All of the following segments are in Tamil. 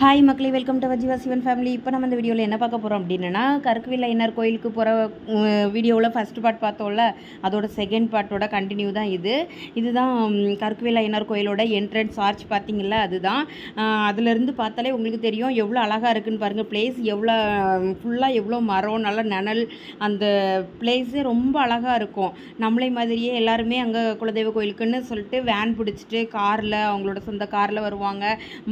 ஹாய் மக்களே வெல்கம் டு வஜிவா சிவன் ஃபேமிலி இப்போ நம்ம இந்த வீடியோவில் என்ன பார்க்க போகிறோம் அப்படின்னா கருக்குவில் ஐயனார் கோயிலுக்கு போகிற வீடியோவில் ஃபஸ்ட் பார்ட் பார்த்தோம்ல அதோட செகண்ட் பார்ட்டோட கண்டினியூ தான் இது. இதுதான் கருக்குவில் ஐயனார் கோயிலோட என்ட்ரன்ஸ் ஆர்ச் பார்த்திங்கள அதுதான். அதுலேருந்து பார்த்தாலே உங்களுக்கு தெரியும் எவ்வளோ அழகாக இருக்குன்னு பாருங்கள் பிளேஸ் எவ்வளோ ஃபுல்லாக எவ்வளோ மரம் நல்ல நனல் அந்த பிளேஸே ரொம்ப அழகாக இருக்கும். நம்மளே மாதிரியே எல்லாருமே அங்கே குலதெய்வ கோயிலுக்குன்னு சொல்லிட்டு வேன் பிடிச்சிட்டு காரில் அவங்களோட சொந்த காரில் வருவாங்க.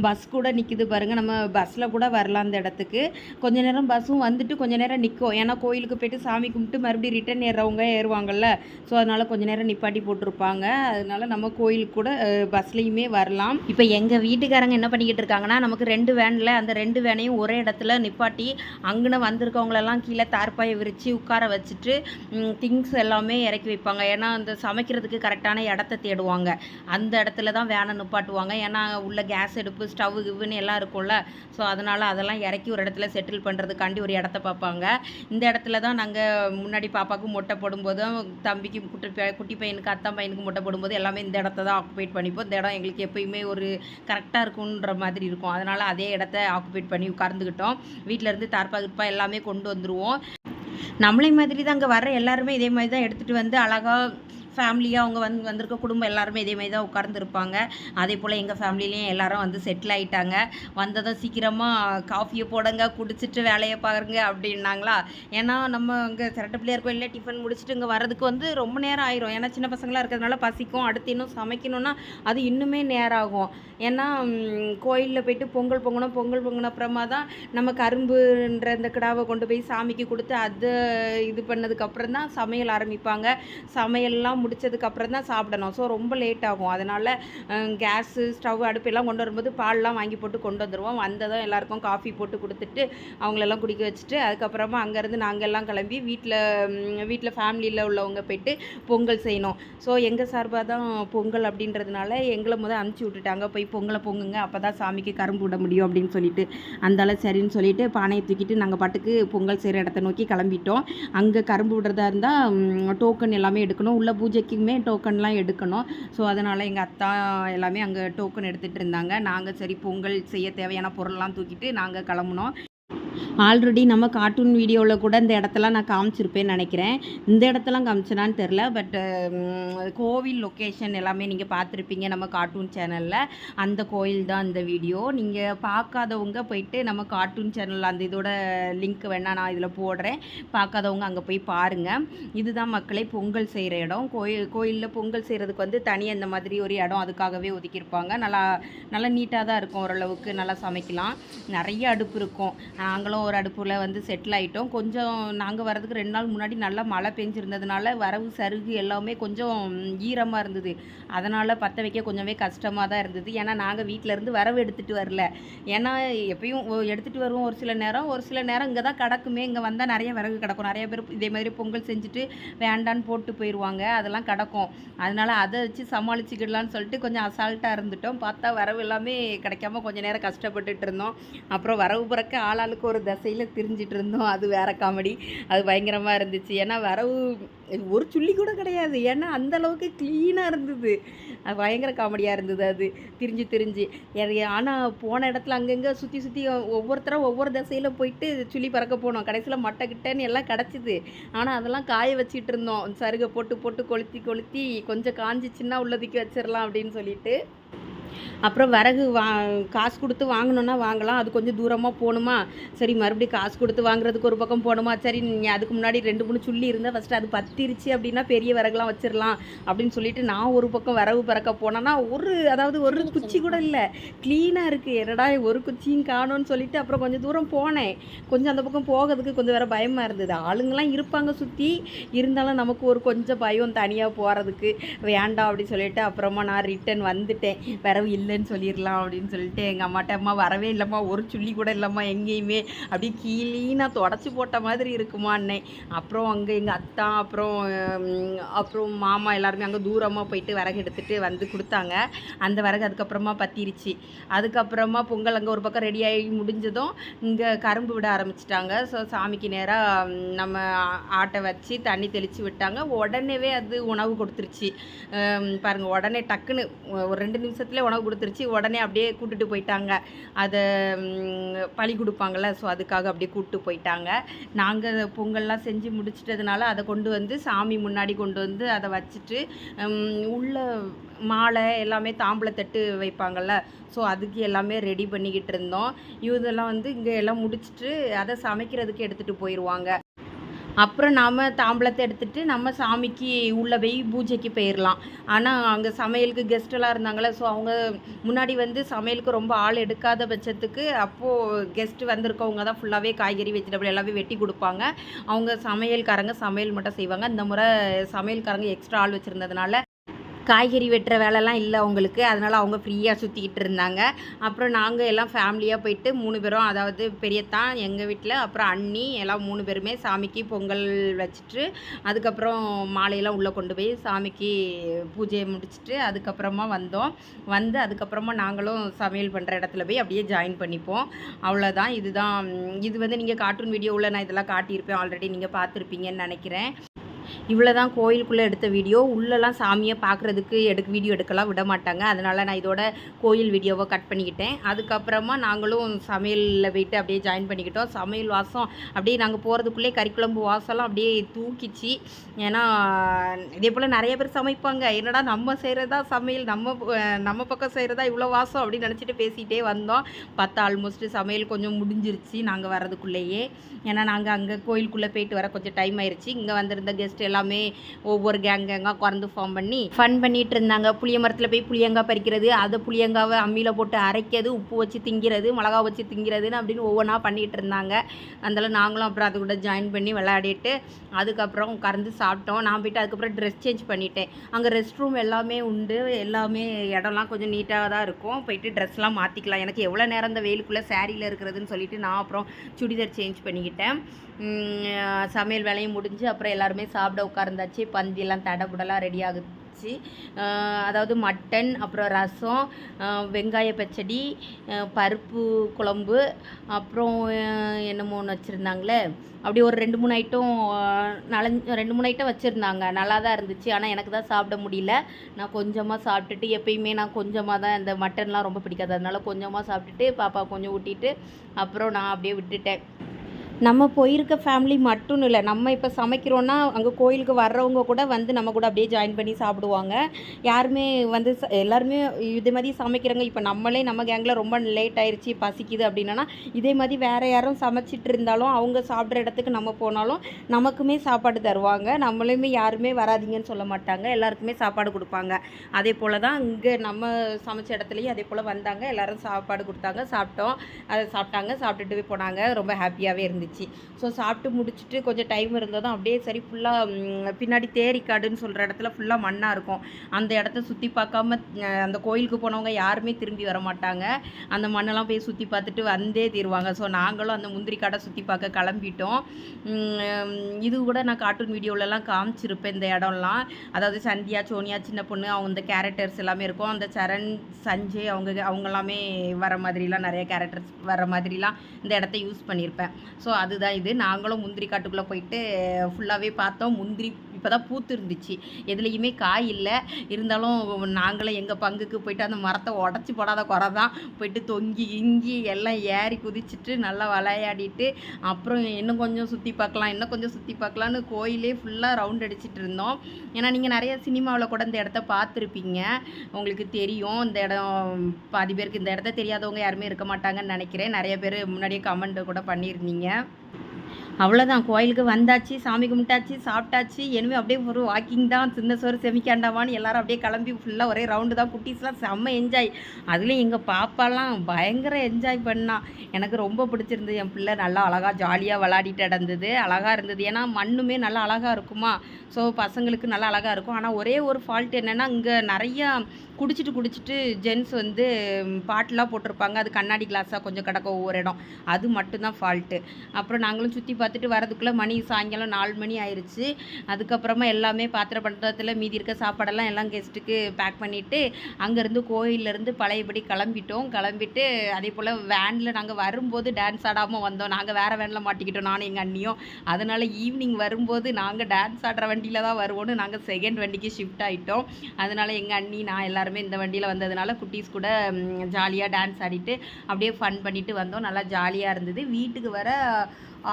பஸ் கூட நிற்கிது பாருங்கள் நம்ம பஸ்ஸில் கூட வரலாம் அந்த இடத்துக்கு. கொஞ்ச நேரம் பஸ்ஸும் வந்துட்டு கொஞ்ச நேரம் நிற்கும் ஏன்னா கோயிலுக்கு போயிட்டு சாமி கும்பிட்டு மறுபடியும் ரிட்டர்ன் ஏறுறவங்க ஏறுவாங்கல்ல. ஸோ அதனால் கொஞ்ச நேரம் நிப்பாட்டி போட்டிருப்பாங்க. அதனால நம்ம கோயிலுக்கு கூட பஸ்லேயுமே வரலாம். இப்போ எங்கள் வீட்டுக்காரங்க என்ன பண்ணிக்கிட்டு இருக்காங்கன்னா நமக்கு ரெண்டு வேனில் அந்த ரெண்டு வேனையும் ஒரே இடத்துல நிப்பாட்டி அங்கன வந்திருக்கவங்களெல்லாம் கீழே தார்ப்பாயை விரித்து உட்கார வச்சுட்டு திங்ஸ் எல்லாமே இறக்கி வைப்பாங்க. ஏன்னா அந்த சமைக்கிறதுக்கு கரெக்டான இடத்த தேடுவாங்க. அந்த இடத்துல தான் வேனை நிப்பாட்டுவாங்க. ஏன்னா உள்ள கேஸ் எடுப்பு ஸ்டவ் கிவ்னு எல்லாம் இருக்கும்ல ஸோ அதனால் அதெல்லாம் இறக்கி ஒரு இடத்துல செட்டில் பண்ணுறதுக்காண்டி ஒரு இடத்த பார்ப்பாங்க. இந்த இடத்துல தான் நாங்கள் முன்னாடி பாப்பாவுக்கு மொட்டை போடும்போதும் தம்பிக்கு குட்டி பைய- குட்டி பையனுக்கு அத்தா பையனுக்கு மொட்டை போடும்போது எல்லாமே இந்த இடத்த தான் ஆக்குபைட் பண்ணிப்போம். இந்த இடம் எங்களுக்கு எப்பயுமே ஒரு கரெக்டாக இருக்குன்ற மாதிரி இருக்கும். அதனால் அதே இடத்த ஆக்குபைட் பண்ணி உட்கார்ந்துக்கிட்டோம். வீட்டில் இருந்து தார்ப்பா கிருப்பா எல்லாமே கொண்டு வந்துடுவோம் நம்மளே மாதிரி தான் அங்கே வர எல்லாருமே இதே மாதிரி தான் எடுத்துகிட்டு வந்து அழகாக ஃபேமிலியாக அவங்க வந்து வந்திருக்க குடும்பம் எல்லாருமே இதே மாதிரி தான் உட்கார்ந்துருப்பாங்க. அதே போல் எங்கள் ஃபேமிலிலையும் எல்லாரும் வந்து செட்டில் ஆகிட்டாங்க வந்ததும் சீக்கிரமாக காஃபியை போடுங்க குடிச்சிட்டு வேலையை பாருங்க அப்படின்னாங்களா? ஏன்னா நம்ம அங்கே சிரட்ட பிள்ளையார் கோயிலில் டிஃபன் முடிச்சுட்டு இங்கே வர்றதுக்கு வந்து ரொம்ப நேரம் ஆயிரும். ஏன்னா சின்ன பசங்களாக இருக்கிறதுனால பசிக்கும் அடுத்து இன்னும் சமைக்கணும்னா அது இன்னுமே நேரம் ஆகும் ஏன்னா கோயிலில் போயிட்டு பொங்கல் பொங்கணும் பொங்கல் பொங்கின அப்புறமா தான் நம்ம கரும்புன்ற இந்த கிடாவை கொண்டு போய் சாமிக்கு கொடுத்து அதை இது பண்ணதுக்கப்புறம் தான் சமையல் ஆரம்பிப்பாங்க. சமையல்லாம் முடிச்சதுக்கப்புறம் தான் சாப்பிடணும். ஸோ ரொம்ப லேட் ஆகும். அதனால் கேஸு ஸ்டவ் அடுப்பு எல்லாம் கொண்டு வரும்போது பால்லாம் வாங்கி போட்டு கொண்டு வந்துடுவோம் வந்ததும் எல்லாருக்கும் காஃபி போட்டு கொடுத்துட்டு அவங்களெல்லாம் குடிக்க வச்சுட்டு அதுக்கப்புறமா அங்கேருந்து நாங்கள் எல்லாம் கிளம்பி வீட்டில் வீட்டில் ஃபேமிலியில் உள்ளவங்க போயிட்டு பொங்கல் செய்யணும். ஸோ எங்கள் சார்பாக தான் பொங்கல் அப்படின்றதுனால எங்களை முதல் அனுப்பிச்சி விட்டுட்டாங்க. போய் பொங்கலை பொங்குங்க. அப்போ தான் சாமிக்கு கரும்பு விட முடியும் அப்படின்னு சொல்லிட்டு அந்தால சரின்னு சொல்லிட்டு பானையை தூக்கிட்டு நாங்கள் பாட்டுக்கு பொங்கல் செய்கிற இடத்த நோக்கி கிளம்பிட்டோம். அங்கே கரும்பு விடுறதா இருந்தால் டோக்கன் எல்லாமே எடுக்கணும். உள்ள பூஜைக்குமே டோக்கன்லாம் எடுக்கணும். ஸோ அதனால் எங்கள் அத்தா எல்லாமே அங்கே டோக்கன் எடுத்துகிட்டு இருந்தாங்க. நாங்கள் சரி பொங்கல் செய்ய தேவையான பொருள்லாம் தூக்கிட்டு நாங்கள் கிளம்புனோம். ஆல்ரெடி நம்ம கார்ட்டூன் வீடியோவில் கூட இந்த இடத்தெல்லாம் நான் காமிச்சிருப்பேன்னு நினைக்கிறேன். இந்த இடத்தெல்லாம் காமிச்சனான்னு தெரில பட் கோவில் லொக்கேஷன் எல்லாமே நீங்கள் பார்த்துருப்பீங்க நம்ம கார்ட்டூன் சேனலில் அந்த கோயில் தான் இந்த வீடியோ நீங்கள் பார்க்காதவங்க போயிட்டு நம்ம கார்ட்டூன் சேனலில் அந்த இதோட லிங்க் வேணால் நான் இதில் போடுறேன். பார்க்காதவங்க அங்கே போய் பாருங்கள் இதுதான் மக்களே பொங்கல் செய்கிற இடம். கோயில் கோயிலில் பொங்கல் செய்கிறதுக்கு வந்து தனியாக இந்த மாதிரி ஒரு இடம் அதுக்காகவே ஒதுக்கியிருப்பாங்க. நல்லா நல்லா நீட்டாக தான் இருக்கும் ஓரளவுக்கு. நல்லா சமைக்கலாம். நிறைய அடுப்பு இருக்கும். நாங்களும் ஒரு அடுப்பில் வந்து செட்டில் ஆகிட்டோம் கொஞ்சம் நாங்கள் வரதுக்கு ரெண்டு நாள் முன்னாடி நல்லா மழை பெஞ்சிருந்ததுனால வரவு சருகு எல்லாமே கொஞ்சம் ஈரமாக இருந்தது. அதனால் பற்ற வைக்க கொஞ்சமே கஷ்டமாக தான் இருந்தது. ஏன்னா நாங்கள் வீட்டிலேருந்து வரவு எடுத்துகிட்டு வரல. ஏன்னா எப்பயும் எடுத்துகிட்டு வருவோம் ஒரு சில நேரம். ஒரு சில நேரம் இங்கே தான் கிடக்குமே. இங்கே வந்தால் நிறைய விறகு கிடக்கும். நிறைய பேர் இதே மாதிரி பொங்கல் செஞ்சுட்டு வேண்டான்னு போட்டு போயிடுவாங்க அதெல்லாம் கிடக்கும். அதனால் அதை வச்சு சமாளிச்சுக்கிடலான்னு சொல்லிட்டு கொஞ்சம் அசால்ட்டாக இருந்துட்டோம். பார்த்தா வரவு எல்லாமே கிடைக்காம கொஞ்சம் நேரம் கஷ்டப்பட்டுட்டு இருந்தோம். அப்புறம் வரவு பிறக்க ஆளாளுக்கு ஒரு தசையில் திரிஞ்சிட்டு இருந்தோம். அது வேற காமெடி அது பயங்கரமாக இருந்துச்சு. ஏன்னா வரவு ஒரு சுள்ளி கூட கிடையாது. ஏன்னா அந்த அளவுக்கு க்ளீனாக இருந்தது. அது பயங்கர காமெடியாக இருந்தது அது. திரிஞ்சு திரிஞ்சு. ஆனால் போன இடத்துல அங்கங்கே சுற்றி சுற்றி ஒவ்வொருத்தரும் ஒவ்வொரு தசையில் போயிட்டு சுள்ளி பறக்க போனோம். கடைசியில் மட்டை கிட்டன்னு எல்லாம் கிடச்சிது. ஆனால் அதெல்லாம் காய வச்சிட்டு இருந்தோம். சருகை போட்டு போட்டு கொளுத்தி கொளுத்தி கொஞ்சம் காஞ்சிச்சின்னா உள்ளதுக்கு வச்சிடலாம் அப்படின்னு சொல்லிட்டு. அப்புறம் விறகு வா காசு கொடுத்து வாங்கணுன்னா வாங்கலாம். அது கொஞ்சம் தூரமாக போகணுமா சரி மறுபடியும் காசு கொடுத்து வாங்குறதுக்கு ஒரு பக்கம் போகணுமா சரி நீ அதுக்கு முன்னாடி ரெண்டு மூணு சுள்ளி இருந்தால் ஃபஸ்ட்டு அது பத்திருச்சு அப்படின்னா பெரிய விறகுலாம் வச்சிடலாம் அப்படின்னு சொல்லிட்டு நான் ஒரு பக்கம் விறகு பறக்க போனேன்னா ஒரு அதாவது ஒரு குச்சி கூட இல்லை. க்ளீனாக இருக்குது என்னடா ஒரு குச்சியும் காணோன்னு சொல்லிட்டு அப்புறம் கொஞ்சம் தூரம் போனேன். கொஞ்சம் அந்த பக்கம் போகிறதுக்கு கொஞ்சம் வேற பயமாக இருந்தது. ஆளுங்கெல்லாம் இருப்பாங்க சுற்றி இருந்தாலும் நமக்கு ஒரு கொஞ்சம் பயம் தனியாக போகிறதுக்கு வேண்டாம் அப்படின்னு சொல்லிட்டு அப்புறமா நான் ரிட்டன் வந்துட்டேன். வரவு இல்லைன்னு சொல்லிடலாம் அப்படின்னு சொல்லிட்டு எங்கள் அம்மாட்ட அம்மா வரவே இல்லைம்மா ஒரு சுள்ளி கூட இல்லைம்மா எங்கேயுமே. அப்படியே கீழீனாக தொடச்சி போட்ட மாதிரி இருக்குமா அன்னை. அப்புறம் அங்கே எங்கள் அத்தா அப்புறம் அப்புறம் மாமா எல்லாருமே அங்கே தூரமாக போயிட்டு விறகு எடுத்துகிட்டு வந்து கொடுத்தாங்க. அந்த விறகு அதுக்கப்புறமா பத்திருச்சு. அதுக்கப்புறமா பொங்கல் அங்கே ஒரு பக்கம் ரெடி ஆகி முடிஞ்சதும் இங்கே கரும்பு விட ஆரம்பிச்சிட்டாங்க. ஸோ சாமிக்கு நேராக நம்ம ஆட்டை வச்சு தண்ணி தெளித்து விட்டாங்க. உடனேவே அது உணவு கொடுத்துருச்சு. பாருங்கள் உடனே டக்குன்னு ஒரு ரெண்டு நிமிஷத்துல உணவு கொடுத்துருச்சு. உடனே அப்படியே கூட்டுட்டு போயிட்டாங்க. அதை பழி கொடுப்பாங்கள்ல ஸோ அதுக்காக அப்படியே கூப்பிட்டு போயிட்டாங்க. நாங்கள் பொங்கல்லாம் செஞ்சு முடிச்சிட்டதுனால அதை கொண்டு வந்து சாமி முன்னாடி கொண்டு வந்து அதை வச்சுட்டு உள்ள மாலை எல்லாமே தாம்பூலத்தட்டு வைப்பாங்கள்ல ஸோ அதுக்கு எல்லாமே ரெடி பண்ணிக்கிட்டு இருந்தோம். இதெல்லாம் வந்து இங்கே எல்லாம் முடிச்சிட்டு அதை சமைக்கிறதுக்கு எடுத்துகிட்டு போயிடுவாங்க அப்புறம் நாம் தாம்பளத்தை எடுத்துகிட்டு நம்ம சாமிக்கு உள்ளே போய் பூஜைக்கு போயிடலாம் ஆனால் அங்கே சமையலுக்கு கெஸ்ட்டெல்லாம் இருந்தாங்களே ஸோ அவங்க முன்னாடி வந்து சமையலுக்கு ரொம்ப ஆள் எடுக்காத பட்சத்துக்கு அப்போது கெஸ்ட் வந்திருக்கவங்க தான் ஃபுல்லாகவே காய்கறி வெஜிடபிள் எல்லாமே வெட்டி கொடுப்பாங்க. அவங்க சமையல்காரங்க சமையல் மட்டும் செய்வாங்க. இந்த முறை சமையல்காரங்க எக்ஸ்ட்ரா ஆள் வச்சுருந்ததுனால காய்கறி வெட்டுற வேலைலாம் இல்லை அவங்களுக்கு. அதனால் அவங்க ஃப்ரீயாக சுற்றிக்கிட்டு இருந்தாங்க. அப்புறம் நாங்கள் எல்லாம் ஃபேமிலியாக போயிட்டு மூணு பேரும் அதாவது பெரியத்தான் எங்கள் வீட்டில் அப்புறம் அண்ணி எல்லாம் மூணு பேருமே சாமிக்கு பொங்கல் வச்சுட்டு அதுக்கப்புறம் மாலையெல்லாம் உள்ளே கொண்டு போய் சாமிக்கு பூஜையை முடிச்சுட்டு அதுக்கப்புறமா வந்தோம். வந்து அதுக்கப்புறமா நாங்களும் சமையல் பண்ணுற இடத்துல போய் அப்படியே ஜாயின் பண்ணிப்போம். அவ்வளோதான் இதுதான். இது வந்து நீங்கள் கார்ட்டூன் வீடியோவில் நான் இதெல்லாம் காட்டியிருப்பேன். ஆல்ரெடி நீங்கள் பார்த்துருப்பீங்கன்னு நினைக்கிறேன். இவ்வளோ தான் கோயிலுக்குள்ளே எடுத்த வீடியோ. உள்ளெல்லாம் சாமியை பார்க்குறதுக்கு எடுக்க வீடியோ எடுக்கலாம் விட மாட்டாங்க. அதனால் நான் இதோட கோயில் வீடியோவை கட் பண்ணிக்கிட்டேன். அதுக்கப்புறமா நாங்களும் சமையலில் போயிட்டு அப்படியே ஜாயின் பண்ணிக்கிட்டோம். சமையல் வாசம் அப்படியே நாங்கள் போகிறதுக்குள்ளே கறிக்குழம்பு வாசம்லாம் அப்படியே தூக்கிச்சு. ஏன்னா இதே போல் நிறைய பேர் சமைப்பாங்க. என்னடா நம்ம செய்கிறதா சமையல் நம்ம நம்ம பக்கம் செய்கிறதா இவ்வளோ வாசம் அப்படின்னு நினச்சிட்டு பேசிகிட்டே வந்தோம். பார்த்தா ஆல்மோஸ்ட்டு சமையல் கொஞ்சம் முடிஞ்சிருச்சு. நாங்கள் வர்றதுக்குள்ளேயே. ஏன்னா நாங்கள் அங்கே கோயிலுக்குள்ளே போயிட்டு வர கொஞ்சம் டைம் ஆயிடுச்சு இங்கே வந்திருந்த கெஸ்ட் எல்லாமே ஒவ்வொரு கேங் கேங்காக குறந்து ஃபார்ம் பண்ணி ஃபன் பண்ணிட்டு இருந்தாங்க. புளிய மரத்தில் போய் புளியங்காய் பறிக்கிறது அதை புளியங்காவை அம்மியில் போட்டு அரைக்கிறது உப்பு வச்சு திங்கிறது மிளகா வச்சு திங்கிறதுன்னு அப்படின்னு ஒவ்வொன்றா பண்ணிகிட்டு இருந்தாங்க. அதனால் நாங்களும் அப்புறம் அது கூட ஜாயின் பண்ணி விளையாடிட்டு அதுக்கப்புறம் கறந்து சாப்பிட்டோம். நான் போயிட்டு அதுக்கப்புறம் ட்ரெஸ் சேஞ்ச் பண்ணிட்டேன். அங்கே ரெஸ்ட் ரூம் எல்லாமே உண்டு. எல்லாமே இடம்லாம் கொஞ்சம் நீட்டாக தான் இருக்கும். போயிட்டு ட்ரெஸ்லாம் மாற்றிக்கலாம் எனக்கு எவ்வளோ நேரம் இந்த வெயிலுக்குள்ளே சேரீயில் இருக்கிறதுன்னு சொல்லிட்டு நான் அப்புறம் சுடிதார் சேஞ்ச் பண்ணிக்கிட்டேன் வாங்கிட்டேன். சமையல் வேலையும் முடிஞ்சு அப்புறம் எல்லாருமே சாப்பிட உட்கார்ந்தாச்சு. பந்தியெல்லாம் தடபுடலாம் ரெடி ஆகுச்சு. அதாவது மட்டன் அப்புறம் ரசம் வெங்காய பச்சடி பருப்பு குழம்பு அப்புறம் என்னமோ ஒன்று வச்சுருந்தாங்களே. அப்படி ஒரு ரெண்டு மூணு ஐட்டம் நலஞ்சு ரெண்டு மூணு ஐட்டம் வச்சுருந்தாங்க. நல்லா தான் இருந்துச்சு. ஆனால் எனக்கு தான் சாப்பிட முடியல. நான் கொஞ்சமாக சாப்பிட்டுட்டு எப்பயுமே நான் கொஞ்சமாக தான் இந்த மட்டன்லாம் ரொம்ப பிடிக்காது. அதனால் கொஞ்சமாக சாப்பிட்டுட்டு பாப்பா கொஞ்சம் ஊட்டிட்டு அப்புறம் நான் அப்படியே விட்டுட்டேன். நம்ம போயிருக்க ஃபேமிலி மட்டும் இல்லை நம்ம இப்போ சமைக்கிறோன்னா அங்கே கோயிலுக்கு வர்றவங்க கூட வந்து நம்ம கூட அப்படியே ஜாயின் பண்ணி சாப்பிடுவாங்க. யாருமே வந்து எல்லாருமே இதே மாதிரி சமைக்கிறவங்க இப்போ நம்மளே நம்ம கேங்கில் ரொம்ப லேட் ஆயிடுச்சு பசிக்குது அப்படின்னா இதே மாதிரி வேறு யாரும் சமைச்சிட்டு இருந்தாலும் அவங்க சாப்பிட்ற இடத்துக்கு நம்ம போனாலும் நமக்குமே சாப்பாடு தருவாங்க. நம்மளுமே யாருமே வராதீங்கன்னு சொல்ல மாட்டாங்க. எல்லாருக்குமே சாப்பாடு கொடுப்பாங்க. அதே போல் தான் இங்கே நம்ம சமைச்ச இடத்துலையும் அதே போல் வந்தாங்க. எல்லோரும் சாப்பாடு கொடுத்தாங்க சாப்பிட்டோம். அதை சாப்பிட்டாங்க சாப்பிட்டுட்டு போனாங்க. ரொம்ப ஹாப்பியாகவே இருந்துச்சு. ஸோ சாப்பிட்டு முடிச்சுட்டு கொஞ்சம் டைம் இருந்ததும் அப்படியே சரி ஃபுல்லாக பின்னாடி தேரிக்காடுன்னு சொல்கிற இடத்துல ஃபுல்லாக மண்ணாக இருக்கும். அந்த இடத்த சுற்றி பார்க்காம அந்த கோயிலுக்கு போனவங்க யாருமே திரும்பி வர மாட்டாங்க. அந்த மண்ணெல்லாம் போய் சுற்றி பார்த்துட்டு வந்தே தீருவாங்க. ஸோ நாங்களும் அந்த முந்திரி காடை சுற்றி பார்க்க கிளம்பிட்டோம். இது கூட நான் கார்ட்டூன் வீடியோலலாம் காமிச்சிருப்பேன் இந்த இடம்லாம். அதாவது சந்தியா சோனியா சின்ன பொண்ணு அவங்க இந்த கேரக்டர்ஸ் எல்லாமே இருக்கும். அந்த சரண் சஞ்சய் அவங்க அவங்க எல்லாமே வர மாதிரிலாம் நிறைய கேரக்டர்ஸ் வர மாதிரிலாம் இந்த இடத்த யூஸ் பண்ணியிருப்பேன். ஸோ அதுதான் இது. நாங்களும் முந்திரி காட்டுக்குள்ளே போயிட்டு ஃபுல்லாகவே பார்த்தோம். முந்திரி இப்போ தான் பூத்து இருந்துச்சு. எதுலேயுமே காய் இல்லை. இருந்தாலும் நாங்களும் எங்கள் பங்குக்கு போயிட்டு அந்த மரத்தை உடச்சி போடாத குறை தான் போயிட்டு தொங்கி இங்கி எல்லாம் ஏறி குதிச்சிட்டு நல்லா விளையாடிட்டு அப்புறம் இன்னும் கொஞ்சம் சுற்றி பார்க்கலாம் இன்னும் கொஞ்சம் சுற்றி பார்க்கலான்னு கோயிலே ஃபுல்லாக ரவுண்ட் அடிச்சிட்டு இருந்தோம். ஏன்னா நீங்கள் நிறைய சினிமாவில் கூட இந்த இடத்த பார்த்துருப்பீங்க. உங்களுக்கு தெரியும். இந்த இடம் பாதி பேருக்கு இந்த இடத்த தெரியாதவங்க யாருமே இருக்க மாட்டாங்கன்னு நினைக்கிறேன். நிறைய பேர் முன்னாடியே கமெண்ட் கூட பண்ணியிருந்தீங்க. அவ்வளோதான் கோயிலுக்கு வந்தாச்சு சாமி கும்பிட்டாச்சு சாப்பிட்டாச்சு. எனவே அப்படியே ஒரு வாக்கிங் தான் சின்ன சோறு செமிக்காண்டாமான்னு எல்லாரும் அப்படியே கிளம்பி ஃபுல்லாக ஒரே ரவுண்டு தான். குட்டீஸ்லாம் செம்ம என்ஜாய் அதுலேயும் எங்கள் பாப்பாலாம் பயங்கர என்ஜாய் பண்ணான் எனக்கு ரொம்ப பிடிச்சிருந்தது. என் பிள்ளை நல்லா அழகாக ஜாலியாக விளாடிட்டு நடந்தது. அழகாக இருந்தது. ஏன்னா மண்ணுமே நல்லா அழகாக இருக்குமா? ஸோ பசங்களுக்கு நல்லா அழகாக இருக்கும். ஆனால் ஒரே ஒரு ஃபால்ட் என்னென்னா இங்கே நிறையா குடிச்சிட்டு குடிச்சிட்டு ஜென்ஸ் வந்து பாட்டெலாம் போட்டிருப்பாங்க. அது கண்ணாடி கிளாஸாக கொஞ்சம் கிடக்கும் ஒவ்வொரு இடம். அது மட்டும்தான் ஃபால்ட்டு அப்புறம் நாங்களும் சுற்றி பார்த்துட்டு வரதுக்குள்ளே மணி சாயங்காலம் நாலு மணி ஆயிடுச்சு அதுக்கப்புறமா எல்லாமே பாத்திர பண்டத்தில் மீதி இருக்க சாப்பாடெல்லாம் எல்லாம் கெஸ்ட்டுக்கு பேக் பண்ணிவிட்டு அங்கேருந்து கோயிலேருந்து பழையபடி கிளம்பிட்டோம். கிளம்பிட்டு அதே போல் வேனில் நாங்கள் வரும்போது டான்ஸ் ஆடாமல் வந்தோம். நாங்கள் வேறு வேனில் மாட்டிக்கிட்டோம் நானும் எங்கள் அண்ணியும். அதனால் ஈவினிங் வரும்போது நாங்கள் டான்ஸ் ஆடுற வண்டியில் தான் வருவோன்னு நாங்கள் செகண்ட் வண்டிக்கு ஷிஃப்ட் ஆகிட்டோம் அதனால் எங்கள் அண்ணி நான் எல்லோரும் எல்லாருமே இந்த வண்டியில் வந்ததுனால குட்டீஸ் கூட ஜாலியாக டான்ஸ் ஆடிட்டு அப்படியே ஃபன் பண்ணிட்டு வந்தோம். நல்லா ஜாலியாக இருந்தது. வீட்டுக்கு வர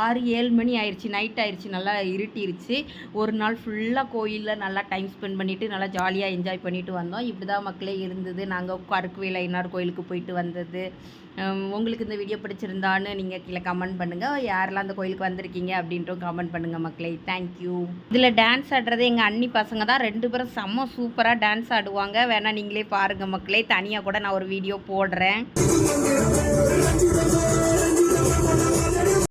ஆறு ஏழு மணி ஆயிடுச்சு நைட் ஆயிடுச்சு நல்லா இருட்டிருச்சு. ஒரு நாள் ஃபுல்லாக கோயிலில் நல்லா டைம் ஸ்பெண்ட் பண்ணிவிட்டு நல்லா ஜாலியாக என்ஜாய் பண்ணிட்டு வந்தோம். இப்படி தான் மக்களே இருந்தது. நாங்கள் கருக்குவேல ஐநார் கோயிலுக்கு போயிட்டு வந்தது. உங்களுக்கு இந்த வீடியோ பிடிச்சிருந்தான்னு நீங்கள் கீழே கமெண்ட் பண்ணுங்கள் யாரெல்லாம் அந்த கோயிலுக்கு வந்திருக்கீங்க அப்படின்ட்டும் கமெண்ட் பண்ணுங்கள் மக்களே. தேங்க்யூ இதில் டான்ஸ் ஆடுறது எங்கள் அண்ணி பசங்க தான். ரெண்டு பேரும் செம்ம சூப்பராக டான்ஸ் ஆடுவாங்க. வேணால் நீங்களே பாருங்கள் மக்களே. தனியாக கூட நான் ஒரு வீடியோ போடுறேன்.